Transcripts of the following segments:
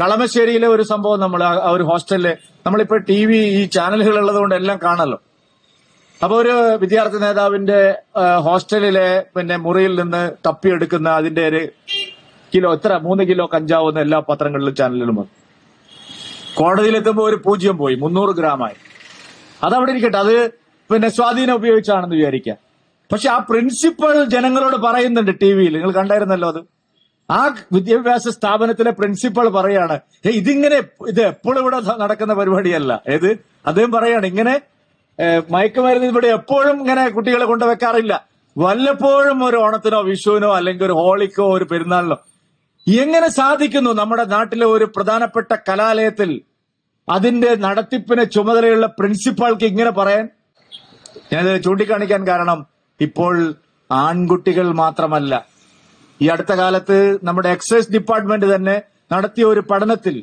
കളമശ്ശേരിയിലെ ഒരു സംഭവം നമ്മൾ ആ ഒരു ഹോസ്റ്റലിൽ നമ്മളിപ്പോ ടി വി ഈ ചാനലുകൾ ഉള്ളത് കൊണ്ട് എല്ലാം കാണല്ലോ അപ്പൊ ഒരു വിദ്യാർത്ഥി നേതാവിന്റെ ഹോസ്റ്റലിലെ പിന്നെ മുറിയിൽ നിന്ന് തപ്പിയെടുക്കുന്ന അതിന്റെ ഒരു കിലോ എത്ര? മൂന്ന് കിലോ കഞ്ചാവ് എന്ന് എല്ലാ പത്രങ്ങളിലും ചാനലിലും വന്നു. കോടതിയിലെത്തുമ്പോൾ ഒരു പൂജ്യം പോയി മുന്നൂറ് ഗ്രാമായി. അതവിടെ ഇരിക്കട്ടെ അത് പിന്നെ സ്വാധീനം ഉപയോഗിച്ചാണെന്ന് വിചാരിക്കാം. പക്ഷെ ആ പ്രിൻസിപ്പൾ ജനങ്ങളോട് പറയുന്നുണ്ട് ടി വിയിൽ. നിങ്ങൾ കണ്ടായിരുന്നല്ലോ അത്? ആ വിദ്യാഭ്യാസ സ്ഥാപനത്തിലെ പ്രിൻസിപ്പൾ പറയാണ് ഇതിങ്ങനെ ഇത് എപ്പോഴും ഇവിടെ നടക്കുന്ന പരിപാടിയല്ല. ഏത്? അദ്ദേഹം പറയാണ് ഇങ്ങനെ മയക്കുമരുന്ന് ഇവിടെ എപ്പോഴും ഇങ്ങനെ കുട്ടികളെ കൊണ്ടുവെക്കാറില്ല. വല്ലപ്പോഴും ഒരു ഓണത്തിനോ വിഷുവിനോ അല്ലെങ്കിൽ ഒരു ഹോളിക്കോ ഒരു പെരുന്നാളിനോ. എങ്ങനെ സാധിക്കുന്നു നമ്മുടെ നാട്ടിലെ ഒരു പ്രധാനപ്പെട്ട കലാലയത്തിൽ അതിന്റെ നടത്തിപ്പിന് ചുമതലയുള്ള പ്രിൻസിപ്പാൾക്ക് ഇങ്ങനെ പറയാൻ? ഞാനത് ചൂണ്ടിക്കാണിക്കാൻ കാരണം ഇപ്പോൾ ആൺകുട്ടികൾ മാത്രമല്ല. ഈ അടുത്ത കാലത്ത് നമ്മുടെ എക്സൈസ് ഡിപ്പാർട്ട്മെന്റ് തന്നെ നടത്തിയ ഒരു പഠനത്തിൽ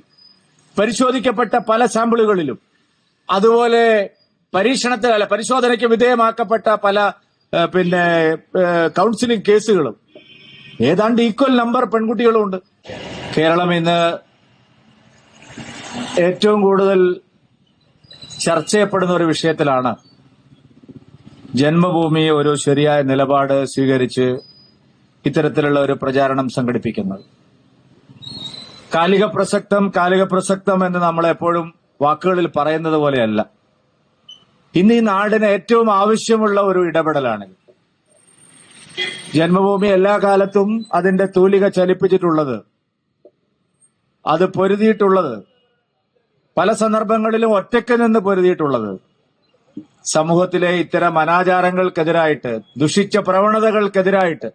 പരിശോധിക്കപ്പെട്ട പല സാമ്പിളുകളിലും അതുപോലെ പരീക്ഷണത്തിൽ അല്ല പരിശോധനയ്ക്ക് വിധേയമാക്കപ്പെട്ട പല പിന്നെ കൗൺസിലിംഗ് കേസുകളും. ഏതാണ്ട് ഈക്വൽ നമ്പർ പെൺകുട്ടികളും ഉണ്ട്. കേരളം ഇന്ന് ഏറ്റവും കൂടുതൽ ചർച്ച ചെയ്യപ്പെടുന്ന ഒരു വിഷയത്തിലാണ്. ജന്മഭൂമി ഒരു ശരിയായ നിലപാട് സ്വീകരിച്ച് ഇത്തരത്തിലുള്ള ഒരു പ്രചാരണം സംഘടിപ്പിക്കുന്നത്. കാലിക പ്രസക്തം കാലിക പ്രസക്തം എന്ന് നമ്മൾ എപ്പോഴും വാക്കുകളിൽ പറയുന്നത് പോലെയല്ല. ഇന്ന് ഈ നാടിന് ഏറ്റവും ആവശ്യമുള്ള ഒരു ഇടപെടലാണ് ജന്മഭൂമി എല്ലാ കാലത്തും അതിന്റെ തൂലിക ചലിപ്പിച്ചിട്ടുള്ളത് അത് പൊരുതിയിട്ടുള്ളത് പല സന്ദർഭങ്ങളിലും ഒറ്റയ്ക്ക് നിന്ന് പൊരുതിയിട്ടുള്ളത് സമൂഹത്തിലെ ഇത്തരം അനാചാരങ്ങൾക്കെതിരായിട്ട് ദുഷിച്ച പ്രവണതകൾക്കെതിരായിട്ട്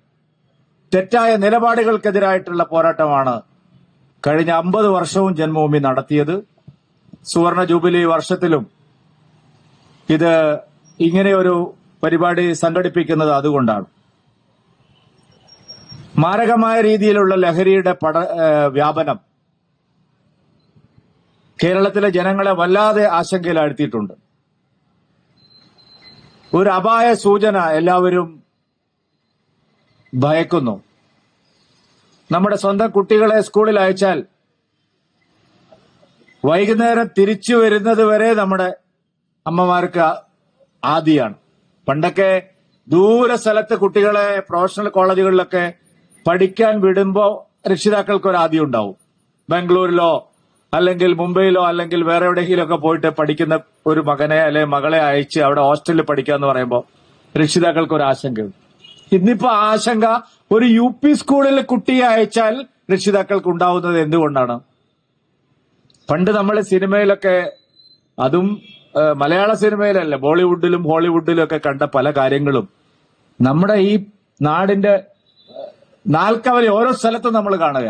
തെറ്റായ നിലപാടുകൾക്കെതിരായിട്ടുള്ള പോരാട്ടമാണ് കഴിഞ്ഞ അമ്പത് വർഷവും ജന്മഭൂമി നടത്തിയത്. സുവർണ ജൂബിലി വർഷത്തിലും ഇത് ഇങ്ങനെയൊരു പരിപാടി സംഘടിപ്പിക്കുന്നത് അതുകൊണ്ടാണ്. മാരകമായ രീതിയിലുള്ള ലഹരിയുടെ പട വ്യാപനം കേരളത്തിലെ ജനങ്ങളെ വല്ലാതെ ആശങ്കയിലാഴ്ത്തിയിട്ടുണ്ട്. ഒരു അപായ സൂചന എല്ലാവരും ഭയക്കുന്നു. നമ്മുടെ സ്വന്തം കുട്ടികളെ സ്കൂളിൽ അയച്ചാൽ വൈകുന്നേരം തിരിച്ചു വരുന്നത് വരെ നമ്മുടെ അമ്മമാർക്ക് ആദിയാണ്. പണ്ടൊക്കെ ദൂര സ്ഥലത്ത് കുട്ടികളെ പ്രൊഫഷണൽ കോളേജുകളിലൊക്കെ പഠിക്കാൻ വിടുമ്പോ രക്ഷിതാക്കൾക്ക് ഒരു ആദ്യം ഉണ്ടാവും. ബാംഗ്ലൂരിലോ അല്ലെങ്കിൽ മുംബൈയിലോ അല്ലെങ്കിൽ വേറെ എവിടെയെങ്കിലും ഒക്കെ പോയിട്ട് പഠിക്കുന്ന ഒരു മകനെ അല്ലെ മകളെ അയച്ച് അവിടെ ഹോസ്റ്റലിൽ പഠിക്കാന്ന് പറയുമ്പോൾ രക്ഷിതാക്കൾക്ക് ഒരു ആശങ്കയുണ്ട്. ഇന്നിപ്പോ ആശങ്ക ഒരു യു പി സ്കൂളിൽ കുട്ടിയെ അയച്ചാൽ രക്ഷിതാക്കൾക്ക് ഉണ്ടാവുന്നത് എന്തുകൊണ്ടാണ്? പണ്ട് നമ്മൾ സിനിമയിലൊക്കെ അതും മലയാള സിനിമയിലല്ല ബോളിവുഡിലും ഹോളിവുഡിലും ഒക്കെ കണ്ട പല കാര്യങ്ങളും. നമ്മുടെ ഈ നാടിന്റെ നാൽക്കവലി ഓരോ സ്ഥലത്തും നമ്മൾ കാണുക.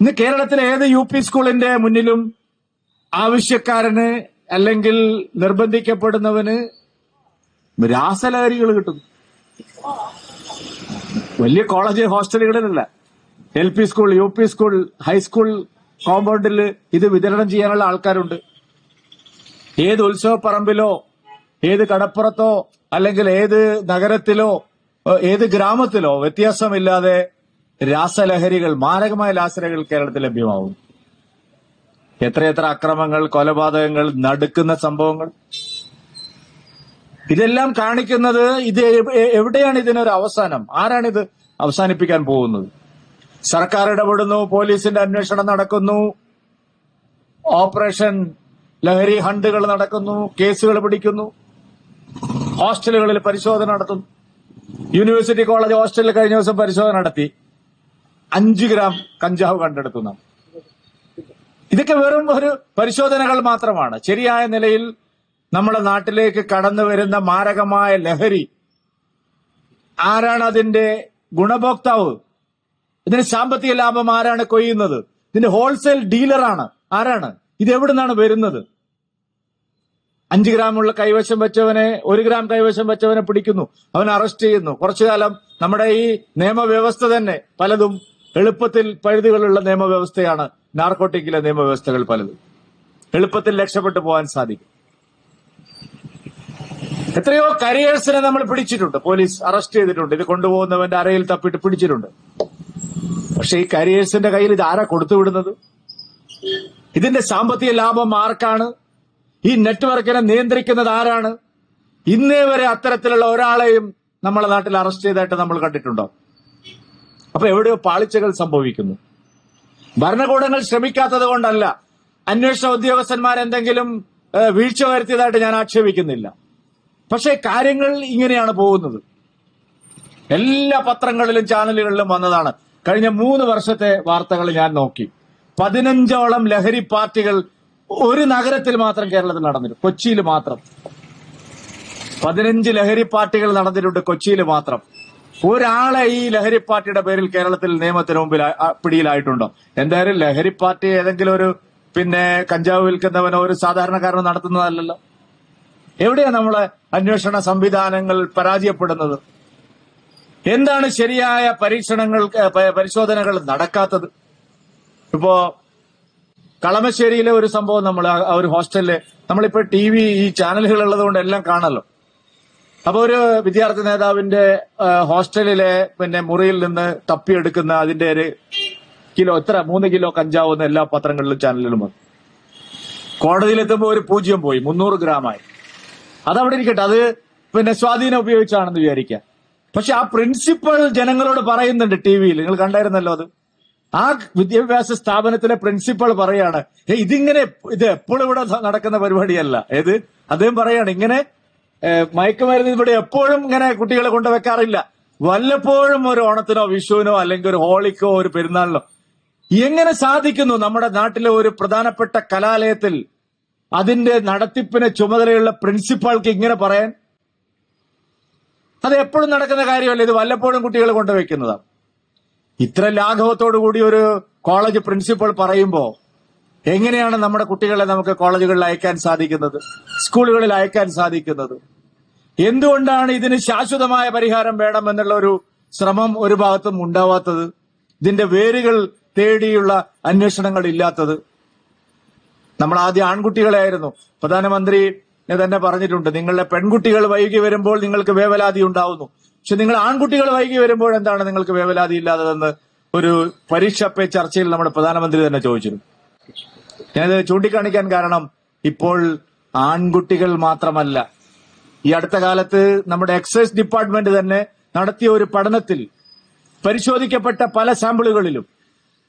ഇന്ന് കേരളത്തിലെ ഏത് യു പി സ്കൂളിന്റെ മുന്നിലും ആവശ്യക്കാരന് അല്ലെങ്കിൽ നിർബന്ധിക്കപ്പെടുന്നവന് രാസലഹരികൾ കിട്ടുന്നു. വലിയ college ഹോസ്റ്റലുകളിലല്ല. L P school U P school high school കോമ്പൗണ്ടിൽ ഇത് വിതരണം ചെയ്യാനുള്ള ആൾക്കാരുണ്ട്. ഏത് ഉത്സവ പറമ്പിലോ ഏത് കടപ്പുറത്തോ അല്ലെങ്കിൽ ഏത് നഗരത്തിലോ ഏത് ഗ്രാമത്തിലോ വ്യത്യാസമില്ലാതെ രാസലഹരികൾ മാരകമായ രാസലഹരികൾ കേരളത്തിൽ ലഭ്യമാവും എത്രയെത്ര അക്രമങ്ങൾ കൊലപാതകങ്ങൾ നടുക്കുന്ന സംഭവങ്ങൾ ഇതെല്ലാം കാണിക്കുന്നത് ഇത് എവിടെയാണ് ഇതിനൊരു അവസാനം? ആരാണിത് അവസാനിപ്പിക്കാൻ പോകുന്നത്? സർക്കാർ ഇടപെടുന്നു പോലീസിന്റെ അന്വേഷണം നടക്കുന്നു ഓപ്പറേഷൻ ലഹരി ഹണ്ടുകൾ നടക്കുന്നു കേസുകൾ പിടിക്കുന്നു ഹോസ്റ്റലുകളിൽ പരിശോധന നടത്തുന്നു. യൂണിവേഴ്സിറ്റി കോളേജ് ഹോസ്റ്റലിൽ കഴിഞ്ഞ ദിവസം പരിശോധന നടത്തി. അഞ്ച് ഗ്രാം കഞ്ചാവ് കണ്ടെടുക്കുന്നു ഇതൊക്കെ വെറും ഒരു പരിശോധനകൾ മാത്രമാണ്. ശരിയായ നിലയിൽ നമ്മുടെ നാട്ടിലേക്ക് കടന്നു വരുന്ന മാരകമായ ലഹരി. ആരാണ് അതിന്റെ ഗുണഭോക്താവ്? ഇതിന് സാമ്പത്തിക ലാഭം ആരാണ് കൊയ്യുന്നത്? ഇതിന്റെ ഹോൾസെയിൽ ഡീലറാണ്. ആരാണ്? ഇത് എവിടുന്നാണ് വരുന്നത്? അഞ്ച് ഗ്രാമുള്ള കൈവശം വെച്ചവനെ ഒരു ഗ്രാം കൈവശം വെച്ചവനെ പിടിക്കുന്നു. അവൻ അറസ്റ്റ് ചെയ്യുന്നു. കുറച്ചു കാലം നമ്മുടെ ഈ നിയമവ്യവസ്ഥ തന്നെ പലതും എളുപ്പത്തിൽ പഴുതുകളുള്ള നിയമവ്യവസ്ഥയാണ്. നാർക്കോട്ടിക്കിലെ നിയമവ്യവസ്ഥകൾ പലതും. എളുപ്പത്തിൽ രക്ഷപ്പെട്ടു പോകാൻ സാധിക്കും. എത്രയോ കരിയേഴ്സിനെ നമ്മൾ പിടിച്ചിട്ടുണ്ട്. പോലീസ് അറസ്റ്റ് ചെയ്തിട്ടുണ്ട്. ഇത് കൊണ്ടുപോകുന്നവന്റെ അരയിൽ തപ്പിട്ട് പിടിച്ചിട്ടുണ്ട്. പക്ഷെ ഈ കരിയേഴ്സിന്റെ കയ്യിൽ ഇത് ആരാ കൊടുത്തുവിടുന്നത് ഇതിന്റെ സാമ്പത്തിക ലാഭം ആർക്കാണ്? ഈ നെറ്റ്വർക്കിനെ നിയന്ത്രിക്കുന്നത് ആരാണ്? ഇന്നേ വരെ അത്തരത്തിലുള്ള ഒരാളെയും നമ്മളെ നാട്ടിൽ അറസ്റ്റ് ചെയ്തായിട്ട് നമ്മൾ കണ്ടിട്ടുണ്ടോ? അപ്പൊ എവിടെയോ പാളിച്ചകൾ സംഭവിക്കുന്നു. ഭരണകൂടങ്ങൾ ശ്രമിക്കാത്തത് കൊണ്ടല്ല. അന്വേഷണ ഉദ്യോഗസ്ഥന്മാരെന്തെങ്കിലും വീഴ്ച വരുത്തിയതായിട്ട് ഞാൻ ആക്ഷേപിക്കുന്നില്ല. പക്ഷേ കാര്യങ്ങൾ ഇങ്ങനെയാണ് പോകുന്നത്. എല്ലാ പത്രങ്ങളിലും ചാനലുകളിലും വന്നതാണ്. കഴിഞ്ഞ മൂന്ന് വർഷത്തെ വാർത്തകൾ ഞാൻ നോക്കി. പതിനഞ്ചോളം ലഹരി പാർട്ടികൾ ഒരു നഗരത്തിൽ മാത്രം കേരളത്തിൽ നടന്നിട്ടുണ്ട് കൊച്ചിയിൽ മാത്രം. പതിനഞ്ച് ലഹരി പാർട്ടികൾ നടന്നിട്ടുണ്ട് കൊച്ചിയിൽ മാത്രം. ഒരാളെ ഈ ലഹരി പാർട്ടിയുടെ പേരിൽ കേരളത്തിൽ നിയമത്തിന് മുമ്പിൽ പിടിയിലായിട്ടുണ്ടോ? എന്തായാലും ലഹരി പാർട്ടി ഏതെങ്കിലും ഒരു പിന്നെ കഞ്ചാവ് വിൽക്കുന്നവനോ ഒരു സാധാരണക്കാരനോ നടത്തുന്നതല്ലല്ലോ. എവിടെയാ നമ്മളെ അന്വേഷണ സംവിധാനങ്ങൾ പരാജയപ്പെടുന്നത്? എന്താണ് ശരിയായ പരീക്ഷണങ്ങൾ പരിശോധനകൾ നടക്കാത്തത്? ഇപ്പോ കളമശ്ശേരിയിലെ ഒരു സംഭവം നമ്മൾ ആ ഒരു ഹോസ്റ്റലിൽ നമ്മളിപ്പോ ടി വി ഈ ചാനലുകൾ ഉള്ളതുകൊണ്ട് എല്ലാം കാണല്ലോ അപ്പൊ ഒരു വിദ്യാർത്ഥി നേതാവിന്റെ ഹോസ്റ്റലിലെ പിന്നെ മുറിയിൽ നിന്ന് തപ്പിയെടുക്കുന്ന അതിന്റെ ഒരു കിലോ എത്ര മൂന്ന് കിലോ കഞ്ചാവ് എന്ന് എല്ലാ പത്രങ്ങളിലും ചാനലിലും വന്നു. കോടതിയിലെത്തുമ്പോൾ ഒരു പൂജ്യം പോയി മുന്നൂറ് ഗ്രാമായി. അതവിടെ ഇരിക്കട്ടെ. അത് പിന്നെ സ്വാധീനം ഉപയോഗിച്ചാണെന്ന് വിചാരിക്കാം. പക്ഷെ ആ പ്രിൻസിപ്പൾ ജനങ്ങളോട് പറയുന്നുണ്ട് ടി വിയിൽ. നിങ്ങൾ കണ്ടായിരുന്നല്ലോ അത്. ആ വിദ്യാഭ്യാസ സ്ഥാപനത്തിലെ പ്രിൻസിപ്പൾ പറയാണ് "ഏ, ഇതിങ്ങനെ ഇത് എപ്പോഴും ഇവിടെ നടക്കുന്ന പരിപാടിയല്ല. ഏത്? അദ്ദേഹം പറയാണ് ഇങ്ങനെ മയക്കുമരുന്ന് ഇവിടെ എപ്പോഴും ഇങ്ങനെ കുട്ടികളെ കൊണ്ടുവെക്കാറില്ല. വല്ലപ്പോഴും ഒരു ഓണത്തിനോ വിഷുവിനോ അല്ലെങ്കിൽ ഒരു ഹോളിക്കോ ഒരു പെരുന്നാളിനോ. എങ്ങനെ സാധിക്കുന്നു നമ്മുടെ നാട്ടിലെ ഒരു പ്രധാനപ്പെട്ട കലാലയത്തിൽ അതിന്റെ നടത്തിപ്പിനെ ചുമതലയുള്ള പ്രിൻസിപ്പാൾക്ക് ഇങ്ങനെ പറയാൻ അത് എപ്പോഴും നടക്കുന്ന കാര്യമല്ല ഇത് വല്ലപ്പോഴും കുട്ടികൾ കൊണ്ടുവയ്ക്കുന്നതാണ്. ഇത്ര ലാഘവത്തോടു കൂടി ഒരു കോളേജ് പ്രിൻസിപ്പൾ പറയുമ്പോ എങ്ങനെയാണ് നമ്മുടെ കുട്ടികളെ നമുക്ക് കോളേജുകളിൽ അയക്കാൻ സാധിക്കുന്നത് സ്കൂളുകളിൽ അയക്കാൻ സാധിക്കുന്നത്? എന്തുകൊണ്ടാണ് ഇതിന് ശാശ്വതമായ പരിഹാരം വേണം എന്നുള്ള ഒരു ശ്രമം ഒരു ഭാഗത്തും ഉണ്ടാവാത്തത്? ഇതിന്റെ വേരുകൾ തേടിയുള്ള അന്വേഷണങ്ങൾ ഇല്ലാത്തത്? നമ്മൾ ആദ്യം ആൺകുട്ടികളെയായിരുന്നു. പ്രധാനമന്ത്രി തന്നെ പറഞ്ഞിട്ടുണ്ട് നിങ്ങളുടെ പെൺകുട്ടികൾ വൈകി വരുമ്പോൾ നിങ്ങൾക്ക് വേവലാതി ഉണ്ടാവുന്നു. പക്ഷെ നിങ്ങൾ ആൺകുട്ടികൾ വൈകി വരുമ്പോൾ എന്താണ് നിങ്ങൾക്ക് വേവലാതി ഇല്ലാത്തതെന്ന് ഒരു പരീക്ഷ പേ ചർച്ചയിൽ നമ്മുടെ പ്രധാനമന്ത്രി തന്നെ ചോദിച്ചിരുന്നു. ഞാനത് ചൂണ്ടിക്കാണിക്കാൻ കാരണം ഇപ്പോൾ ആൺകുട്ടികൾ മാത്രമല്ല. ഈ അടുത്ത കാലത്ത് നമ്മുടെ എക്സൈസ് ഡിപ്പാർട്ട്മെന്റ് തന്നെ നടത്തിയ ഒരു പഠനത്തിൽ പരിശോധിക്കപ്പെട്ട പല സാമ്പിളുകളിലും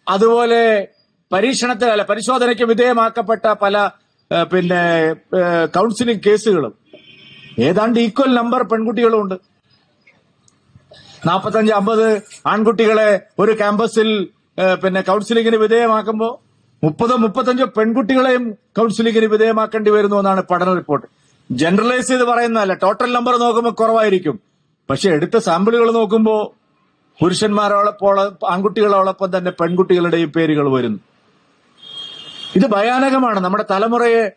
അതുപോലെ പരീക്ഷണത്തിലല്ല പരിശോധനയ്ക്ക് വിധേയമാക്കപ്പെട്ട പല പിന്നെ കൗൺസിലിംഗ് കേസുകളും. ഏതാണ്ട് ഈക്വൽ നമ്പർ പെൺകുട്ടികളും ഉണ്ട്. നാൽപ്പത്തഞ്ച് അമ്പത് ആൺകുട്ടികളെ ഒരു ക്യാമ്പസിൽ പിന്നെ കൗൺസിലിംഗിന് വിധേയമാക്കുമ്പോൾ മുപ്പതോ മുപ്പത്തഞ്ചോ പെൺകുട്ടികളെയും കൗൺസിലിംഗിന് വിധേയമാക്കേണ്ടി വരുന്നു എന്നാണ് പഠന റിപ്പോർട്ട്. ജനറലൈസ് ചെയ്ത് പറയുന്നതല്ല ടോട്ടൽ നമ്പർ നോക്കുമ്പോൾ കുറവായിരിക്കും. പക്ഷെ എടുത്ത സാമ്പിളുകൾ നോക്കുമ്പോൾ പുരുഷന്മാരോടൊപ്പം ആൺകുട്ടികളോടൊപ്പം തന്നെ പെൺകുട്ടികളുടെയും പേരുകൾ വരുന്നു. ഇത് ഭയാനകമാണ്. നമ്മുടെ തലമുറയെ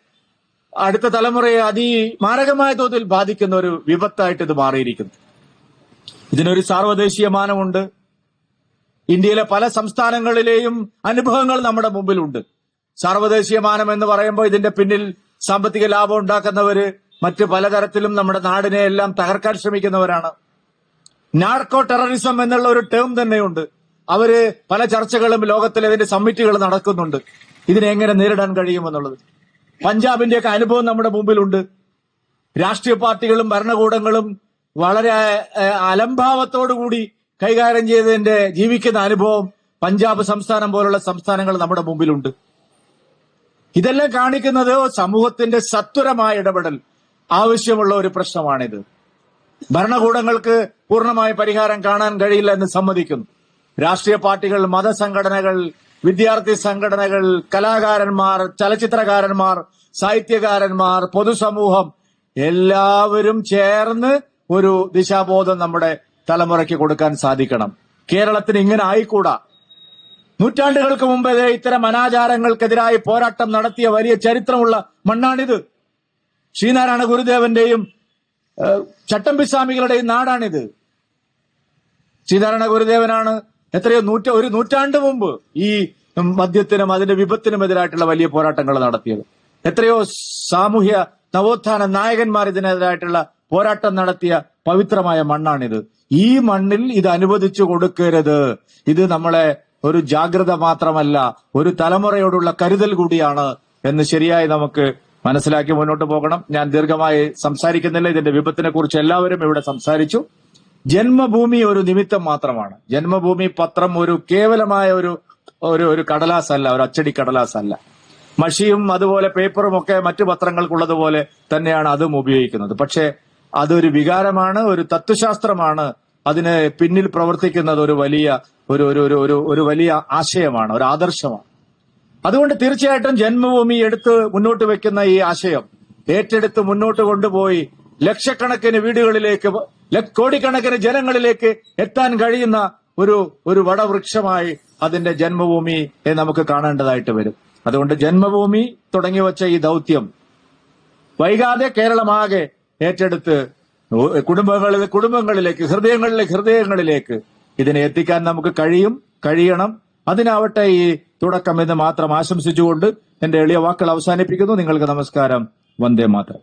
അടുത്ത തലമുറയെ അതിമാരകമായ തോതിൽ ബാധിക്കുന്ന ഒരു വിപത്തായിട്ട് ഇത് മാറിയിരിക്കുന്നു. ഇതിനൊരു സാർവദേശീയ മാനമുണ്ട്. ഇന്ത്യയിലെ പല സംസ്ഥാനങ്ങളിലെയും അനുഭവങ്ങൾ നമ്മുടെ മുമ്പിലുണ്ട്. സാർവദേശീയ മാനം എന്ന് പറയുമ്പോൾ ഇതിന്റെ പിന്നിൽ സാമ്പത്തിക ലാഭം ഉണ്ടാക്കുന്നവര് മറ്റ് പലതരത്തിലും നമ്മുടെ നാടിനെ എല്ലാം തകർക്കാൻ ശ്രമിക്കുന്നവരാണ്. നാർക്കോ ടെററിസം എന്നുള്ള ഒരു ടേം തന്നെയുണ്ട്. അവർ പല ചർച്ചകളും ലോകത്തിലെ ഇതിന്റെ സമ്മിറ്റുകൾ നടക്കുന്നുണ്ട്. ഇതിനെ എങ്ങനെ നേരിടാൻ കഴിയുമെന്നുള്ളത് പഞ്ചാബിന്റെയൊക്കെ അനുഭവം നമ്മുടെ മുമ്പിലുണ്ട്. രാഷ്ട്രീയ പാർട്ടികളും ഭരണകൂടങ്ങളും വളരെ അലംഭാവത്തോടുകൂടി കൈകാര്യം ചെയ്തതിന്റെ ജീവിക്കുന്ന അനുഭവം പഞ്ചാബ് സംസ്ഥാനം പോലുള്ള സംസ്ഥാനങ്ങൾ നമ്മുടെ മുമ്പിലുണ്ട്. ഇതെല്ലാം കാണിക്കുന്നത് സമൂഹത്തിന്റെ സത്വരമായ ഇടപെടൽ. ആവശ്യമുള്ള ഒരു പ്രശ്നമാണിത്. ഭരണകൂടങ്ങൾക്ക് പൂർണമായ പരിഹാരം കാണാൻ കഴിയില്ല എന്ന് സമ്മതിക്കുന്നു. രാഷ്ട്രീയ പാർട്ടികൾ മതസംഘടനകൾ വിദ്യാർത്ഥി സംഘടനകൾ കലാകാരന്മാർ ചലച്ചിത്രകാരന്മാർ സാഹിത്യകാരന്മാർ പൊതുസമൂഹം എല്ലാവരും ചേർന്ന് ഒരു ദിശാബോധം നമ്മുടെ തലമുറയ്ക്ക് കൊടുക്കാൻ സാധിക്കണം. കേരളത്തിന് ഇങ്ങനെ ആയിക്കൂടാ. നൂറ്റാണ്ടുകൾക്ക് മുമ്പ് ഇത്തരം അനാചാരങ്ങൾക്കെതിരായി പോരാട്ടം നടത്തിയ വലിയ ചരിത്രമുള്ള മണ്ണാണിത്. ശ്രീനാരായണ ഗുരുദേവന്റെയും ചട്ടമ്പിസ്വാമികളുടെയും നാടാണിത്. ശ്രീനാരായണ ഗുരുദേവനാണ് എത്രയോ നൂറ്റ ഒരു നൂറ്റാണ്ട് മുമ്പ് ഈ മദ്യത്തിനും അതിന്റെ വിപത്തിനുമെതിരായിട്ടുള്ള വലിയ പോരാട്ടങ്ങൾ നടത്തിയത്. എത്രയോ സാമൂഹ്യ നവോത്ഥാന നായകന്മാർ ഇതിനെതിരായിട്ടുള്ള പോരാട്ടം നടത്തിയ പവിത്രമായ മണ്ണാണിത്. ഈ മണ്ണിൽ ഇത് അനുവദിച്ചു കൊടുക്കരുത്. ഇത് നമ്മളെ ഒരു ജാഗ്രത മാത്രമല്ല ഒരു തലമുറയോടുള്ള കരുതൽ കൂടിയാണ് എന്ന് ശരിയായി നമുക്ക് മനസ്സിലാക്കി മുന്നോട്ട് പോകണം. ഞാൻ ദീർഘമായി സംസാരിക്കുന്നില്ല. ഇതിന്റെ വിപത്തിനെ കുറിച്ച് എല്ലാവരും ഇവിടെ സംസാരിച്ചു. ജന്മഭൂമി ഒരു നിമിത്തം മാത്രമാണ്. ജന്മഭൂമി പത്രം ഒരു കേവലമായ ഒരു ഒരു ഒരു കടലാസല്ല ഒരു അച്ചടി കടലാസല്ല. മഷിയും അതുപോലെ പേപ്പറും ഒക്കെ മറ്റു പത്രങ്ങൾക്കുള്ളതുപോലെ തന്നെയാണ് അതും ഉപയോഗിക്കുന്നത്. പക്ഷേ അതൊരു വികാരമാണ് ഒരു തത്വശാസ്ത്രമാണ്. അതിന് പിന്നിൽ പ്രവർത്തിക്കുന്നത് ഒരു വലിയ ഒരു ഒരു ഒരു ഒരു ഒരു വലിയ ആശയമാണ് ഒരു ആദർശമാണ്. അതുകൊണ്ട് തീർച്ചയായിട്ടും ജന്മഭൂമി എടുത്ത് മുന്നോട്ട് വെക്കുന്ന ഈ ആശയം ഏറ്റെടുത്ത് മുന്നോട്ട് കൊണ്ടുപോയി ലക്ഷക്കണക്കിന് വീടുകളിലേക്ക് ല- കോടിക്കണക്കിന് ജനങ്ങളിലേക്ക് എത്താൻ കഴിയുന്ന ഒരു ഒരു വടവൃക്ഷമായി അതിന്റെ ജന്മഭൂമി നമുക്ക് കാണേണ്ടതായിട്ട് വരും. അതുകൊണ്ട് ജന്മഭൂമി തുടങ്ങി വച്ച ഈ ദൗത്യം വൈകാതെ കേരളമാകെ ഏറ്റെടുത്ത് കുടുംബങ്ങളിൽ കുടുംബങ്ങളിലേക്ക് ഹൃദയങ്ങളിലെ ഹൃദയങ്ങളിലേക്ക് ഇതിനെ എത്തിക്കാൻ നമുക്ക് കഴിയും കഴിയണം. അതിനാവട്ടെ ഈ തുടക്കം എന്ന് മാത്രം ആശംസിച്ചുകൊണ്ട് എന്റെ എളിയ വാക്കുകൾ അവസാനിപ്പിക്കുന്നു. നിങ്ങൾക്ക് നമസ്കാരം. വന്ദേ മാതരം.